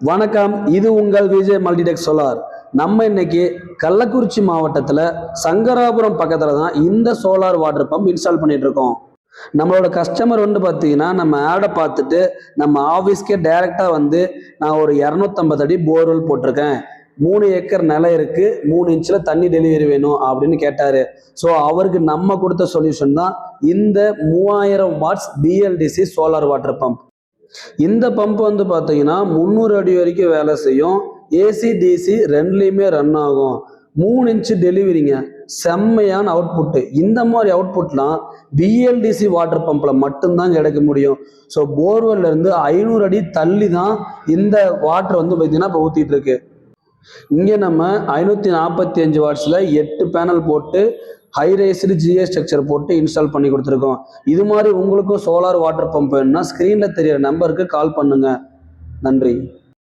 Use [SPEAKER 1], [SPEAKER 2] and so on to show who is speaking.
[SPEAKER 1] வணக்கம் இது உங்கள் விஜய் மல்டிடெக் சோலார். நம்ம இன்னைக்கு கள்ளக்குறிச்சி மாவட்டத்தில் சங்கராபுரம் பக்கத்தில் தான் இந்த சோலார் வாட்டர் பம்ப் இன்ஸ்டால் பண்ணிட்டு இருக்கோம். நம்மளோட கஸ்டமர் வந்து பார்த்தீங்கன்னா நம்ம ஆடை பார்த்துட்டு நம்ம ஆஃபீஸ்க்கே டைரெக்டாக வந்து நான் ஒரு இரநூத்தம்பது அடி போர்வெல் போட்டிருக்கேன். மூணு ஏக்கர் நிலம் இருக்கு மூணு இன்ச்சில் தண்ணி டெலிவரி வேணும் அப்படின்னு கேட்டாரு. ஸோ அவருக்கு நம்ம கொடுத்த சொல்யூஷன் தான் இந்த மூவாயிரம் watts BLDC solar water pump இந்த பம்ப் வந்து பார்த்தீங்கன்னா முந்நூறு அடி வரைக்கும் வேலை செய்யும். ஏசி டிசி ரெண்டுலேயுமே ரன் ஆகும். மூணு இன்ச்சு டெலிவரிங்க செம்மையான அவுட்புட்டு இந்த மாதிரி அவுட்புட்லாம் பிஎல்டிசி வாட்டர் பம்பில் மட்டும்தான் கிடைக்க முடியும். ஸோ போர்வெல்ல இருந்து ஐநூறு அடி தள்ளி தான் இந்த வாட்டர் வந்து பார்த்தீங்கன்னா இப்போ ஊற்றிட்டு இருக்கு. இங்கே நம்ம ஐநூற்றி நாற்பத்தி அஞ்சு வாட்ஸில் எட்டு பேனல் போட்டு ஹை ரேஸ்டு ஜிஎஸ் ஸ்ட்ரக்சர் போட்டு இன்ஸ்டால் பண்ணி கொடுத்துருக்கோம். இது மாதிரி உங்களுக்கும் சோலார் வாட்டர் பம்ப் வேணும்னா ஸ்க்ரீனில் தெரியிற நம்பருக்கு கால் பண்ணுங்க. நன்றி.